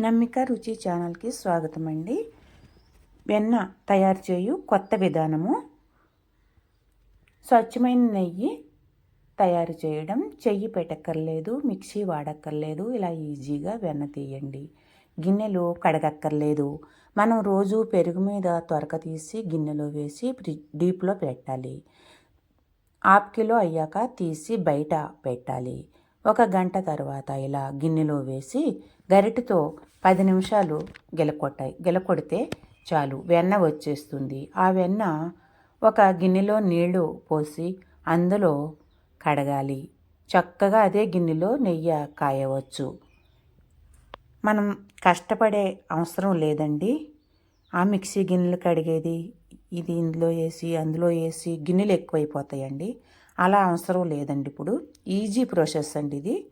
నమ్మిక రుచి ఛానల్కి స్వాగతం అండి వెన్న తయారు చేయు కొత్త విధానము. స్వచ్ఛమైన నెయ్యి తయారు చేయడం. చెయ్యి పెట్టక్కర్లేదు మిక్సీ వాడక్కర్లేదు ఇలా ఈజీగా వెన్న తీయండి. గిన్నెలు కడగక్కర్లేదు. మనం రోజు పెరుగు మీద త్వరక తీసి గిన్నెలో వేసి డీప్లో పెట్టాలి. హాఫ్ కిలో అయ్యాక తీసి బయట పెట్టాలి. ఒక గంట తర్వాత ఇలా గిన్నెలో వేసి గరిటెతో పది నిమిషాలు గెలకొట్టాయి. గెలకొడితే చాలు వెన్న వచ్చేస్తుంది. ఆ వెన్న ఒక గిన్నెలో నీళ్ళు పోసి అందులో కడగాలి. చక్కగా అదే గిన్నెలో నెయ్యి కాయవచ్చు. మనం కష్టపడే అవసరం లేదండి. ఆ మిక్సీ గిన్నెలు కడిగేది ఇది ఇందులో వేసి అందులో వేసి గిన్నెలు ఎక్కువైపోతాయండి. అలా అవసరం లేదండి ఇప్పుడు. ఈజీ ప్రాసెస్ అండి ఇది.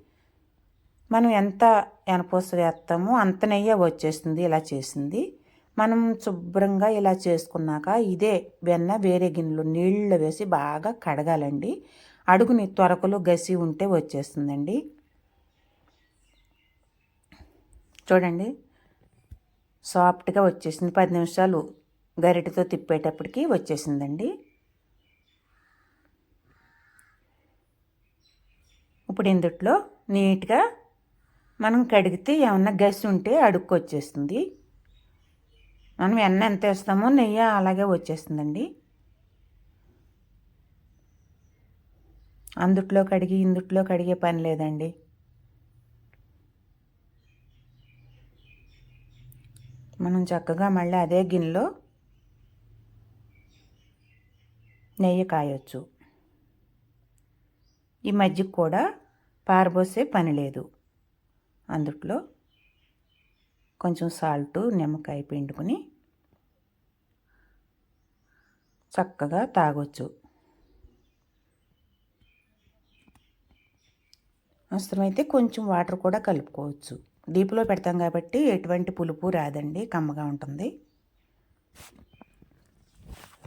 మనం ఎంత ఎనపోస వేస్తామో అంత నెయ్యి వచ్చేస్తుంది ఇలా చేసింది. మనం శుభ్రంగా ఇలా చేసుకున్నాక ఇదే వెన్న వేరే గిన్నెలో నీళ్ళు వేసి బాగా కడగాలండి. అడుగుని త్వరకలో గసి ఉంటే వచ్చేస్తుందండి. చూడండి. సాఫ్ట్గా వచ్చేసింది. పది నిమిషాలు గరిటతో తిప్పేటప్పటికి వచ్చేసిందండి. ఇప్పుడు ఇందుట్లో నీట్గా మనం కడిగితే ఏమన్నా గసి ఉంటే అడుక్కు వచ్చేస్తుంది. మనం ఎన్న ఎంత వేస్తామో నెయ్యి అలాగే వచ్చేస్తుందండి. అందుట్లో కడిగి ఇందుట్లో కడిగే పని లేదండి. మనం చక్కగా మళ్ళీ అదే గిన్నెలో నెయ్యి కాయొచ్చు. ఈ మజ్జిగ కూడా పారబోసే పని లేదు. అందుట్లో కొంచెం సాల్టు నిమ్మకాయ పిండుకొని చక్కగా తాగొచ్చు. అవసరమైతే కొంచెం వాటర్ కూడా కలుపుకోవచ్చు. డీప్లో పెడతాం కాబట్టి ఎటువంటి పులుపు రాదండి కమ్మగా ఉంటుంది.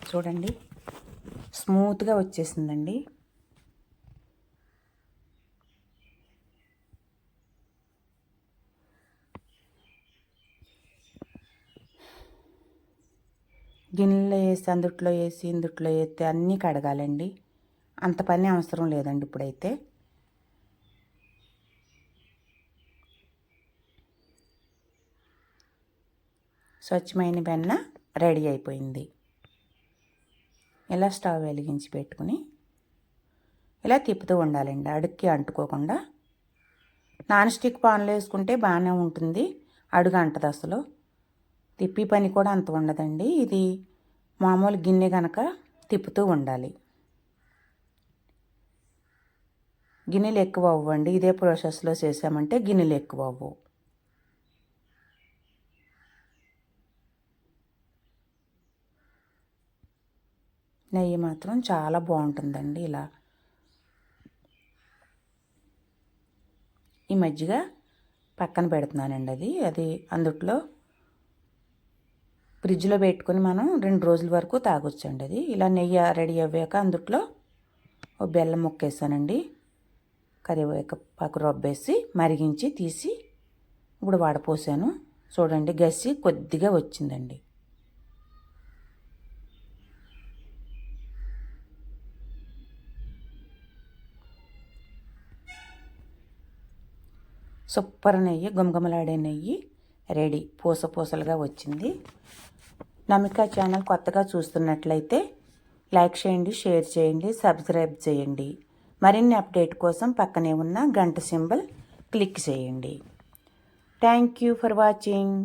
చూడండి స్మూత్గా వచ్చేసిందండి. గిన్నెలో వేసి అందుట్లో వేసి ఇందుట్లో వేస్తే అన్నీ కడగాలండి. అంత పని అవసరం లేదండి ఇప్పుడైతే. స్వచ్ఛమైన వెన్న రెడీ అయిపోయింది. ఇలా స్టవ్ వెలిగించి పెట్టుకుని ఇలా తిప్పుతూ ఉండాలండి. అడుక్కి అంటుకోకుండా. నాన్ స్టిక్ పాన్లో వేసుకుంటే బాగానే ఉంటుంది. అడుగు అంటది అసలు తిప్పి పని కూడా అంత ఉండదండి. ఇది మామూలు గిన్నె కనుక తిప్పుతూ ఉండాలి. గిన్నెలు ఎక్కువ అవ్వండి. ఇదే ప్రాసెస్లో చేసామంటే గిన్నెలు ఎక్కువ అవ్వవు నెయ్యి మాత్రం చాలా బాగుంటుందండి ఇలా. ఈ మజ్జిగ పక్కన పెడుతున్నానండి అది. అది అందుట్లో ఫ్రిడ్జ్లో పెట్టుకొని మనం రెండు రోజుల వరకు తాగొచ్చండి అది. ఇలా నెయ్యి రెడీ అవ్వాక అందుట్లో ఓ బెల్లం ముక్కేసానండి. కరివేపాకు రొబ్బేసి మరిగించి తీసి ఇప్పుడు వాడపోసాను. చూడండి గసి కొద్దిగా వచ్చిందండి. సూపర్ నెయ్యి గుమగుమలాడే నెయ్యి. రెడీ పూస పూసలుగా వచ్చింది. నమిక ఛానల్ కొత్తగా చూస్తున్నట్లయితే లైక్ చేయండి షేర్ చేయండి సబ్స్క్రైబ్ చేయండి. మరిన్ని అప్డేట్ కోసం పక్కనే ఉన్న గంట సింబల్ క్లిక్ చేయండి. Thank you for watching.